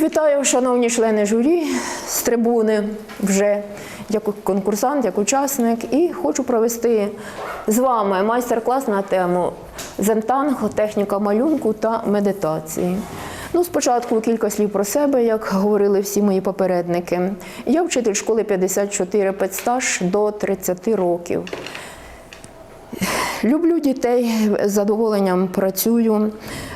вітаю, шановні члени журі з трибуни вже як конкурсант, як учасник, і хочу провести з вами майстер-клас на тему зентанг, техніка малюнку та медитації. Ну, спочатку кілька слів про себе, як говорили всі мої попередники. Я вчитель школи 54 педстаж до 30 років. Люблю дітей, з задоволенням працюю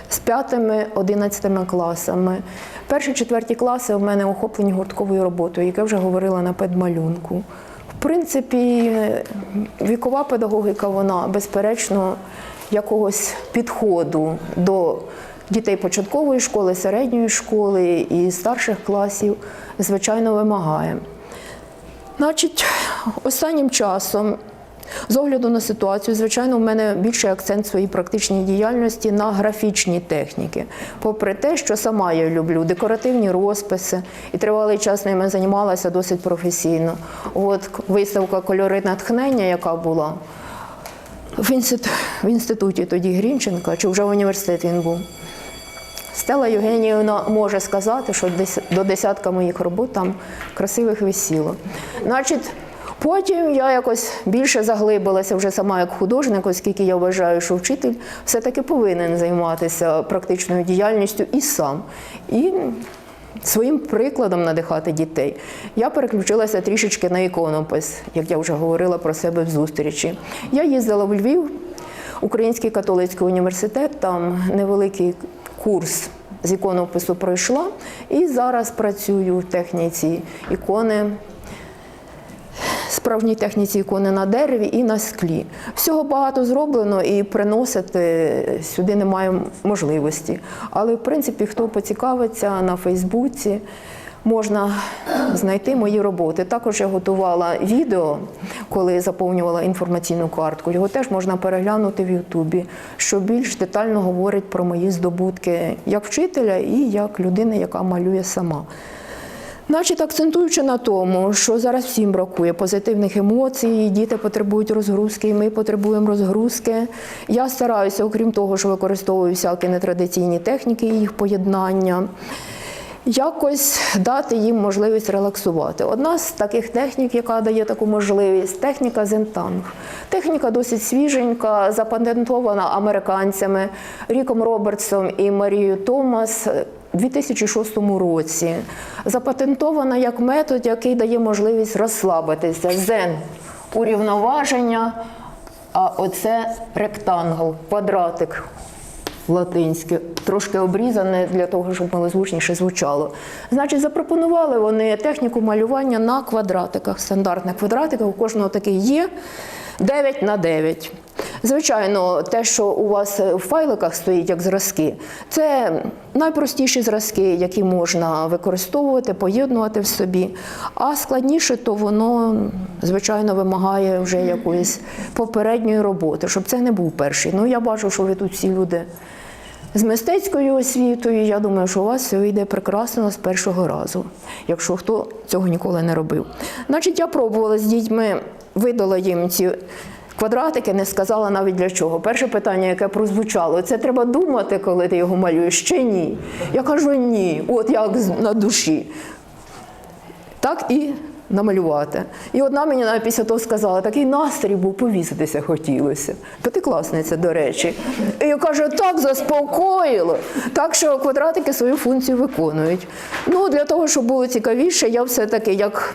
з п'ятими, одинадцятими класами. Перші четверті класи в мене охоплені гуртковою роботою, як я вже говорила на педмалюнку. В принципі, вікова педагогіка, вона безперечно якогось підходу до дітей початкової школи, середньої школи і старших класів, звичайно, вимагає. Значить, останнім часом, з огляду на ситуацію, звичайно, в мене більший акцент своїй практичній діяльності на графічні техніки. Попри те, що сама я люблю декоративні розписи і тривалий час ними займалася досить професійно. От виставка Кольори натхнення, яка була в, інститу... в інституті тоді Грінченка, чи вже в університеті він був. Стела Євгенівна може сказати, що до десятка моїх робот там красивих висіло. Значить, потім я якось більше заглибилася вже сама як художник, оскільки я вважаю, що вчитель все-таки повинен займатися практичною діяльністю і сам. І своїм прикладом надихати дітей. Я переключилася трішечки на іконопис, як я вже говорила про себе в зустрічі. Я їздила в Львів, Український католицький університет, там невеликий курс з іконопису пройшла і зараз працюю в техніці ікони. Справжній техніці ікони на дереві і на склі. Всього багато зроблено і приносити сюди немає можливості. Але, в принципі, хто поцікавиться на Фейсбуці, можна знайти мої роботи. Також я готувала відео, коли заповнювала інформаційну картку. Його теж можна переглянути в Ютубі, що більш детально говорить про мої здобутки як вчителя і як людини, яка малює сама. Значить, акцентуючи на тому, що зараз всім бракує позитивних емоцій, діти потребують розгрузки, і ми потребуємо розгрузки. Я стараюся, окрім того, що використовую всякі нетрадиційні техніки і їх поєднання, якось дати їм можливість релаксувати. Одна з таких технік, яка дає таку можливість, техніка зентанг. Техніка досить свіженька, запатентована американцями Ріком Робертсом і Марією Томас. У 2006 році запатентована як метод, який дає можливість розслабитися. Зен урівноваження, а оце ректангл, квадратик латинське, трошки обрізане для того, щоб малозвучніше звучало. Значить, запропонували вони техніку малювання на квадратиках, стандартних квадратиках. У кожного такий є 9 на 9. Звичайно, те, що у вас в файликах стоїть як зразки, це найпростіші зразки, які можна використовувати, поєднувати в собі. А складніше, то воно, звичайно, вимагає вже якоїсь попередньої роботи, щоб це не був перший. Ну, я бачу, що ви тут всі люди з мистецькою освітою. Я думаю, що у вас все вийде прекрасно з першого разу, якщо хто цього ніколи не робив. Значить, я пробувала з дітьми, видала їм ці. Квадратики не сказала навіть для чого. Перше питання, яке прозвучало, це треба думати, коли ти його малюєш, чи ні. Я кажу ні, от як на душі. Так і намалювати. І одна мені навіть після того сказала, такий настрій був, повіситися хотілося. П'ятикласниця, до речі. І я кажу, так заспокоїло. Так що квадратики свою функцію виконують. Ну, для того, щоб було цікавіше, я все-таки як.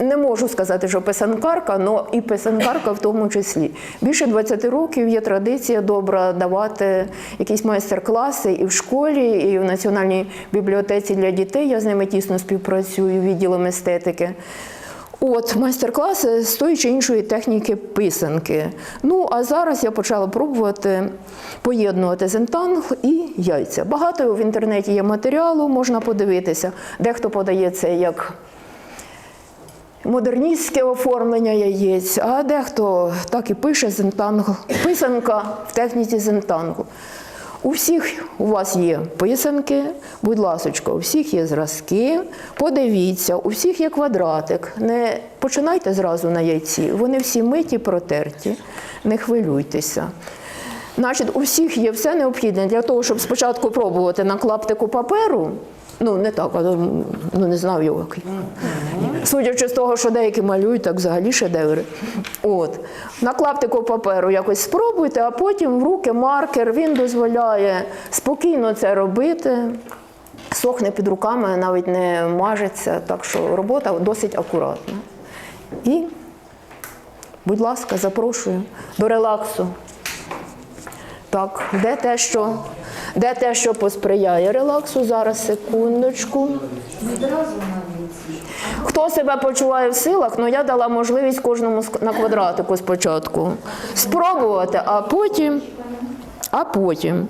Не можу сказати, що писанкарка, але і писанкарка в тому числі. Більше 20 років є традиція добра давати якісь майстер-класи і в школі, і в Національній бібліотеці для дітей. Я з ними тісно співпрацюю відділом естетики. От майстер-класи з тої чи іншої техніки писанки. Ну а зараз я почала пробувати поєднувати зентанг і яйця. Багато в інтернеті є матеріалу, можна подивитися. Дехто подає це як модерністське оформлення яєць, а дехто так і пише зентанг, писанка в техніці зентангу. У всіх у вас є писанки, будь ласочка, у всіх є зразки. Подивіться, у всіх є квадратик. Не починайте зразу на яйці. Вони всі миті, протерті. Не хвилюйтеся. Значить, у всіх є все необхідне для того, щоб спочатку пробувати на клаптику паперу Ну, не так, а ну не знаю його. Судячи з того, що деякі малюють, так взагалі шедеври. От. На клаптику паперу якось спробуйте, а потім в руки маркер, він дозволяє спокійно це робити. Сохне під руками, навіть не мажеться, так що робота досить акуратна. І, будь ласка, запрошую до релаксу. Так, де те, що, де те, що посприяє релаксу? Зараз секундочку. Хто себе почуває в силах, ну я дала можливість кожному на квадратику спочатку спробувати, а потім, а потім.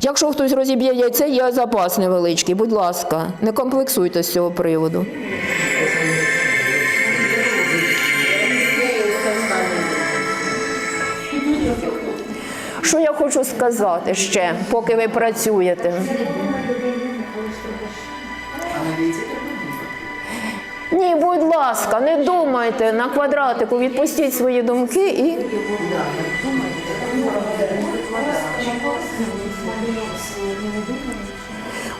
Якщо хтось розіб'є яйце, є запас невеличкий, будь ласка, не комплексуйте з цього приводу. Хочу сказати ще, поки ви працюєте? Ні, будь ласка, не думайте на квадратику, відпустіть свої думки і.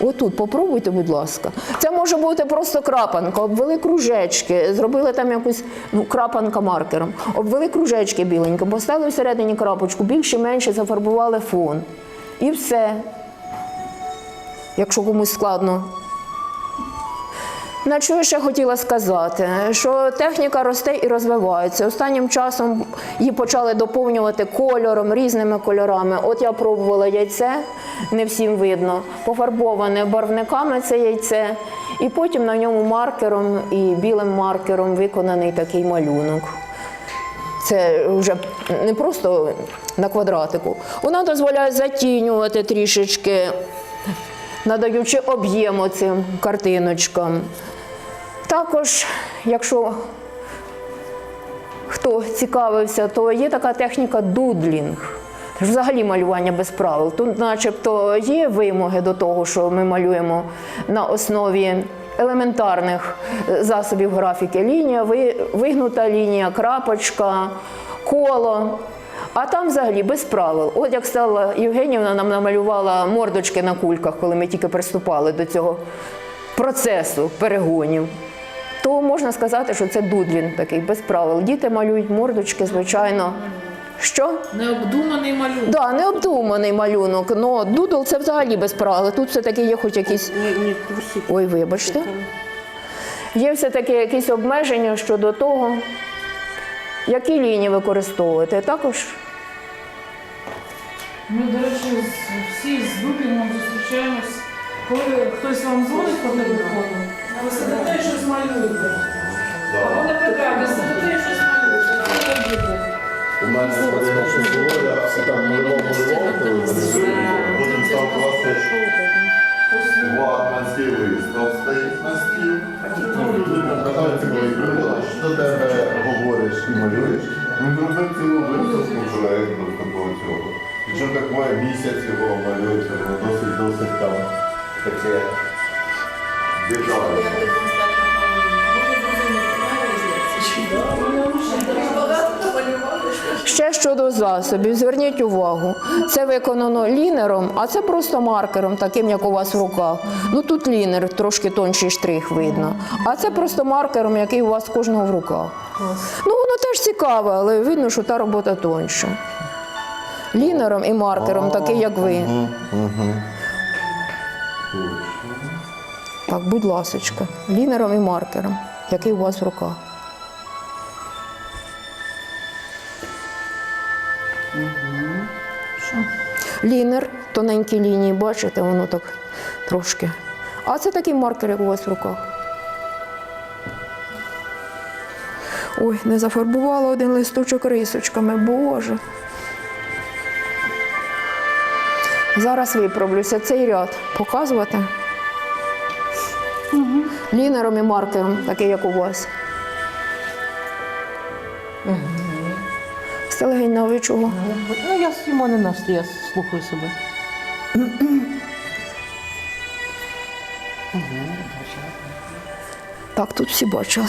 Отут попробуйте, будь ласка. Це може бути просто крапанка, обвели кружечки, зробили там якусь ну, крапанка маркером, обвели кружечки біленькі, поставили всередині крапочку, більше менше зафарбували фон. І все. Якщо комусь складно. На що ще хотіла сказати, що техніка росте і розвивається. Останнім часом її почали доповнювати кольором, різними кольорами. От я пробувала яйце, не всім видно, пофарбоване барвниками це яйце, і потім на ньому маркером і білим маркером виконаний такий малюнок. Це вже не просто на квадратику. Вона дозволяє затінювати трішечки, надаючи об'єму цим картиночкам. Також, якщо хто цікавився, то є така техніка дудлінг. Взагалі малювання без правил. Тут, начебто, є вимоги до того, що ми малюємо на основі елементарних е, засобів графіки. Лінія, вигнута лінія, крапочка, коло. А там взагалі без правил. От як Стелла Євгенівна нам намалювала мордочки на кульках, коли ми тільки приступали до цього процесу перегонів. То можна сказати, що це дудлін такий без правил. Діти малюють мордочки, звичайно. Що? Необдуманий малюнок. Да, необдуманий малюнок. Ну, дудл це взагалі без правил. Тут все-таки є хоч якісь. Ой, вибачте. Є все-таки якісь обмеження щодо того, які лінії використовувати. Також Ми, до речі, всі з Дубіном зустрічаємось, коли хтось вам дзвонить по телефону, ви сидите малюєте. Або, наприклад, ви сидите і щось робите? У мене подивився Володя, а там малював малював, коли потім став класти стіл і став стоїть на стіл. Коли що до тебе говориш і малюєш. Він зробив цілу виставку проєкту такого цього. Причому такое місяць його малюється, воно досить досить там таке детальне. Ще щодо засобів, зверніть увагу, це виконано лінером, а це просто маркером, таким як у вас в руках. Ну тут лінер, трошки тонший штрих видно. А це просто маркером, який у вас кожного в руках. Ну воно теж цікаве, але видно, що та робота тонша. Лінером і маркером, такий як ви. Так, будь ласочка, лінером і маркером, який у вас в руках. Лінер, тоненькі лінії, бачите, воно так трошки. А це такий маркер, як у вас в руках. Ой, не зафарбувала один листочок рисочками, Боже. Зараз виправлюся цей ряд показувати. Лінером і маркером, такий, як у вас. Ви чого? Ну, я у мене настрій, я слухаю себе. Так, тут всі бачили.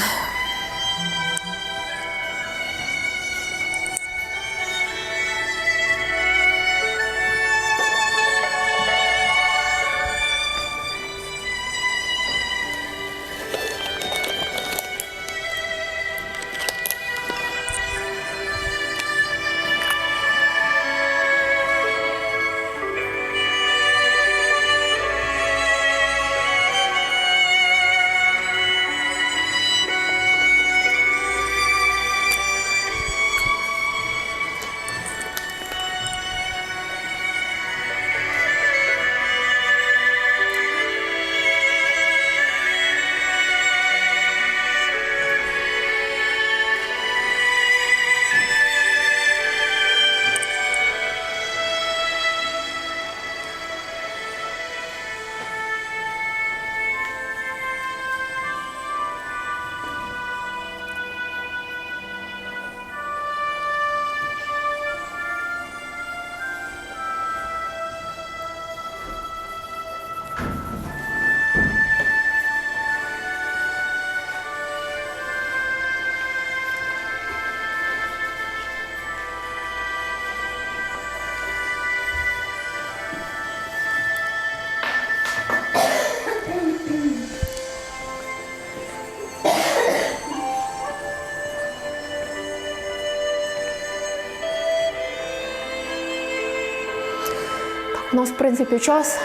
В принципі, час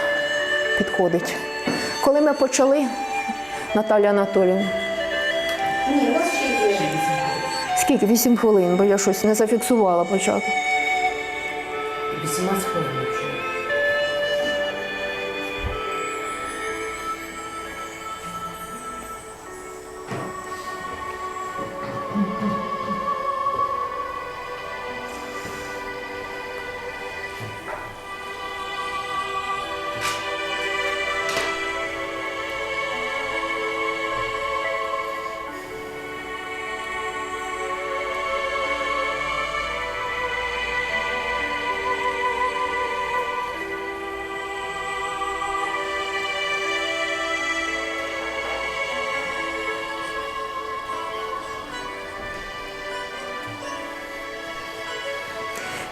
підходить. Коли ми почали, Наталя Анатоліївна? Ні, у нас ще є. Скільки? Вісім хвилин, бо я щось не зафіксувала початок.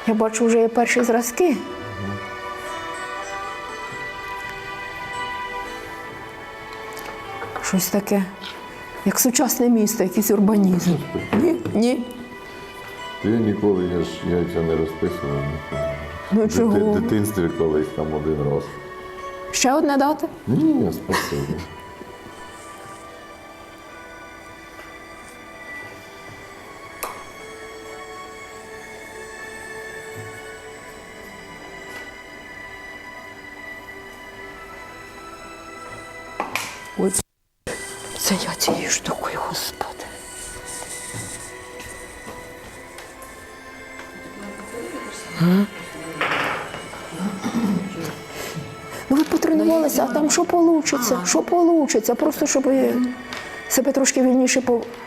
Я бачу, вже є перші зразки. Щось таке, як сучасне місто, якийсь урбанізм. Ні? Ні? Ти ніколи я ж яйця не розписував. Ну В чого? дити- дитинстві колись там один раз. Ще одне дати? Ні, спасибі. Це я цією штукою, господи. Ну ви потренувалися, а там що вийде? Що вийде? Просто щоб ви себе трошки вільніше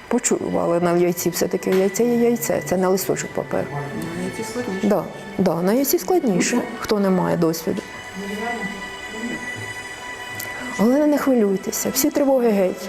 почували на яйці. Все-таки яйце є яйце, це не листочок паперу. Да, да, на яйці складніше, хто не має досвіду. Але не хвилюйтеся, всі тривоги геть.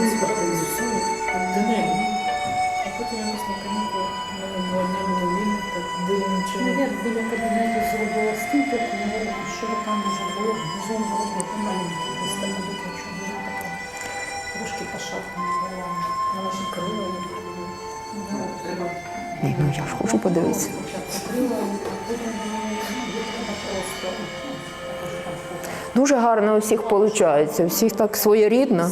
Я біля кабінету зробила стільки, що руками вже було, зон роботи маленький, така дитяча, дуже така, трошки пошаткана була, вона ж крила, ну, ну я ж хочу подивитися. а потім Дуже гарно у всіх виходить, у всіх так своєрідно.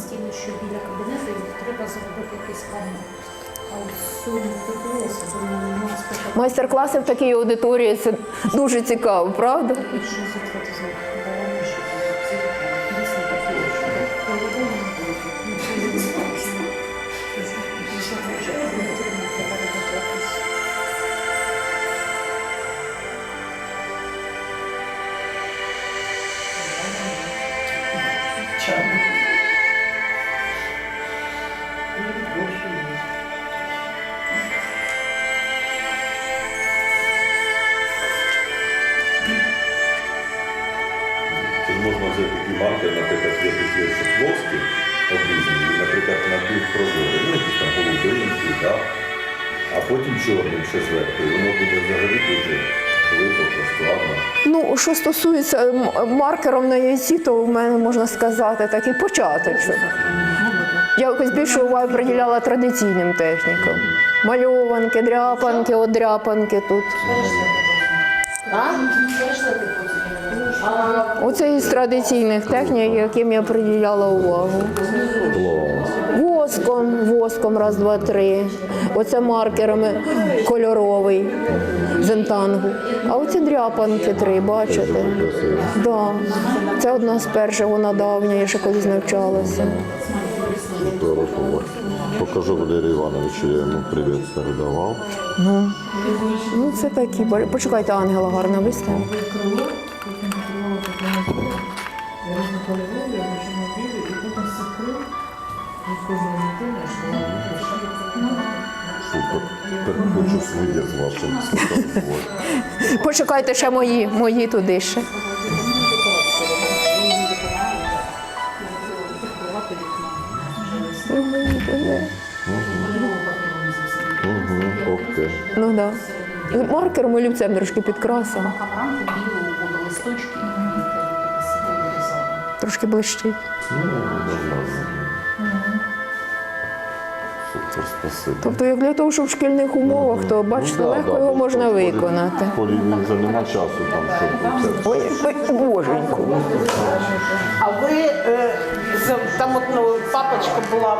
Майстер-класи в такій аудиторії це дуже цікаво, правда? Стосується маркером на яйці, то в мене можна сказати такий початочок. Я якось більше уваги приділяла традиційним технікам. Мальованки, дряпанки, одряпанки тут. Оце із традиційних технік, яким я приділяла увагу. Воском, воском, раз, два, три. Оце маркерами кольоровий зентангу. А оці дряпанки три, бачите? Да. Це одна з перших, вона давня, я ще колись навчалася. Покажу Валерію Івановичу, я йому привіт передавав. Ну, це такі. Почекайте, ангела гарно виставимо. Супер. Так хочу своє з вашим. Почекайте ще мої, мої туди ще. Ну да. Маркером і олівцем трошки підкрасила. А рамку Ну. Тобто, як для того, щоб в шкільних умовах, то бачите, Ну, да, легко да, його бо можна в виконати. В полі вже нема часу там, щоб це. Ой, ой, боженьку. А ви е, там от ну, папочка була,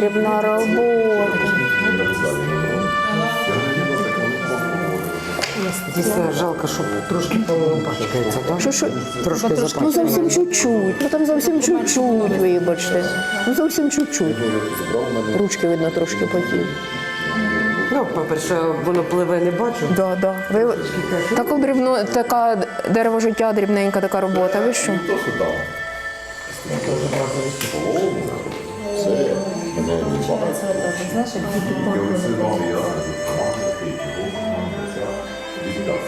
дрібна робота. Дійсно жалко, що трошки попачкається, так? Що, що? Трошки Ну зовсім чуть-чуть. Ну там зовсім чуть-чуть, вибачте. Ну зовсім чуть-чуть. Ручки видно трошки потіли. Ну, по-перше, воно пливе, не бачу. Да, да. Ви... Таку дрібну, така дерево життя, дрібненька така робота. Ви що? То, що там. Це мене не бачить. Знаєш, як діти Я висинав, я допомагаю, і так.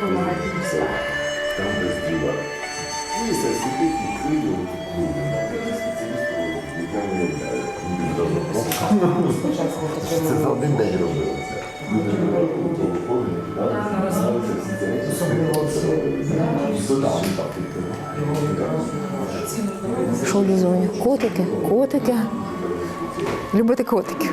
Корова не все. Там десь діла. І все сидить і хвилю, я не уявляю. Він даже просто. Це за один день робилося. Люди виходили, Що? Котики, котики. Любите котики.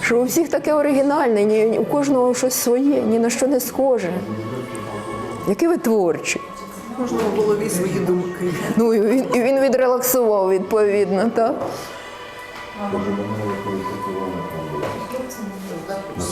Що у всіх таке оригінальне, ні, у кожного щось своє, ні на що не схоже. Які ви творчі. Кожного в голові свої думки. Ну і він, і він відрелаксував відповідно, так? На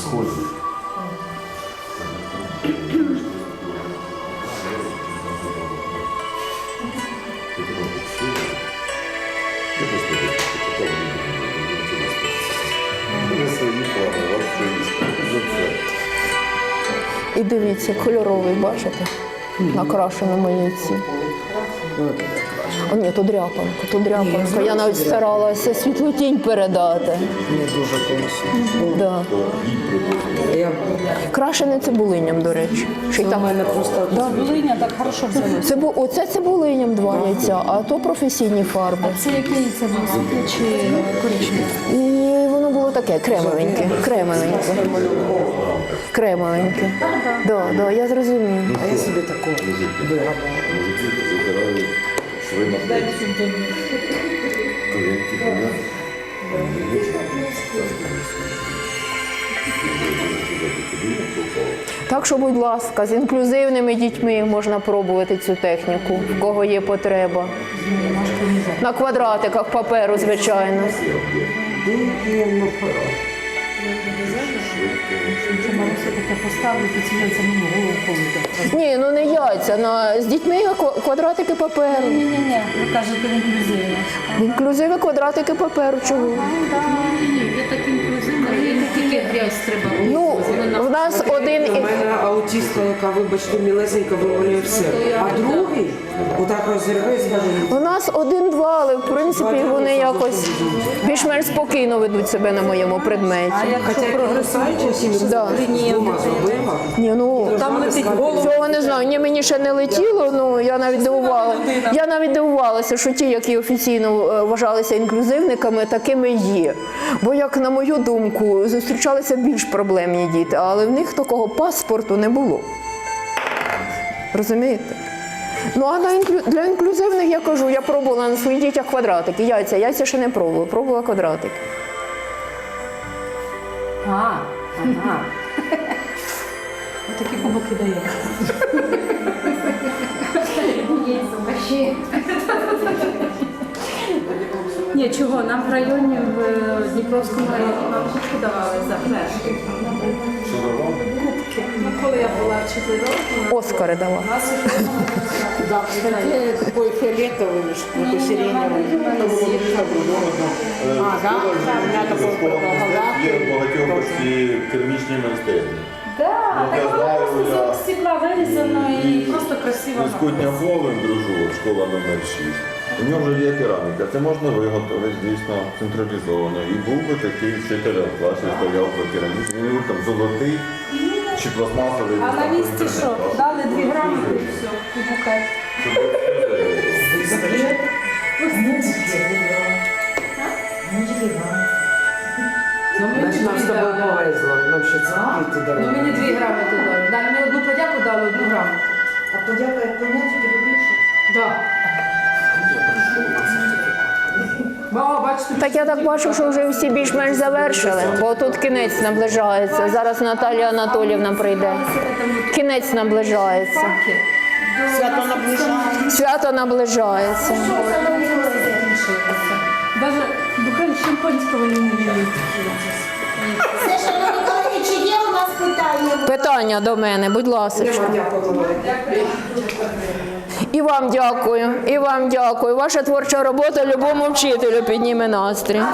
І дивіться, кольоровий, бачите? Накрашено яйці. О, ні, то дряпанка, то дряпанка. Я навіть старалася світлотінь передати. Не дуже класно. Да. Я, Крашене цибулиням, до речі. У там. мене просто Цибулиня так хорошо взялося. Це бу... Оце цибулиням два яйця, а то професійні фарби. Це яке яйце було чи коричневе? Таке кремовеньке, кремовеньке. Кремовеньке. Да, да, я зрозумію. а я собі таку вигадала. Так що, будь ласка, з інклюзивними дітьми можна пробувати цю техніку, в кого є потреба. На квадратиках паперу, звичайно. Ну, поставити, ці яйця мені голову повіде. Ні, ну не яйця, на... з дітьми квадратики паперу. Ні-ні-ні, ви кажете інклюзивно. Інклюзиви квадратики паперу. Чого? Ні, є так інклюзивно, не тільки грязь треба. Ну, нас один у мене чиста, яка, вибачте, мілесенька вивалює все. А другий, отак розірве і скаже, У нас один-два, але в принципі вони якось більш-менш спокійно ведуть себе на моєму предметі. хоча прогресаючи всім Да. двома зробила. Ні, ну Там летить голову. цього не знаю. Ні, мені ще не летіло. Ну я навіть дивувала. Я навіть дивувалася, що ті, які офіційно е, вважалися інклюзивниками, такими є. Бо, як на мою думку, зустрічалися більш проблемні діти, але в них такого паспорту не було. Розумієте? Ну а інклю... для інклюзивних я кажу, я пробувала на своїх дітях квадратики. Яйця, яйця ще не пробувала, пробувала квадратики. А, ага. Отакі кубики дає. Ні, чого, нам в районі в е, Дніпровському районі нам кубки давали за перший. Була вчителем, Оскари дала. Да, кстати, такой фиолетовый, сиреневый. А, да? У меня такой Школа є багатьох ці керамічні майстерні. Так, Я так воно просто з стекла вирізано і просто красиво. З Кутняковим дружу, школа номер 6. У нього вже є кераміка, це можна виготовити дійсно централізовано. І був би такий вчитель в класі, стояв би керамічний, він був там золотий чи пластмасовий. А на місці що? Дали дві грамоти і все, і букет. Значить, нам з тобою повезло, нам ще ці квіти Ну дали. мені дві грамоти дали. Дали мені одну подяку, дали одну грамоту. А подяка як поняття більше? Да. Так я так бачу, що вже всі більш-менш завершили, бо тут кінець наближається. Зараз Наталія Анатолівна прийде. Кінець наближається. Свято наближає. Свято наближається. Даже буквально шампанського не вміють. Питання до мене, будь ласка. І вам дякую, і вам дякую. Ваша творча робота любому вчителю підніме настрій.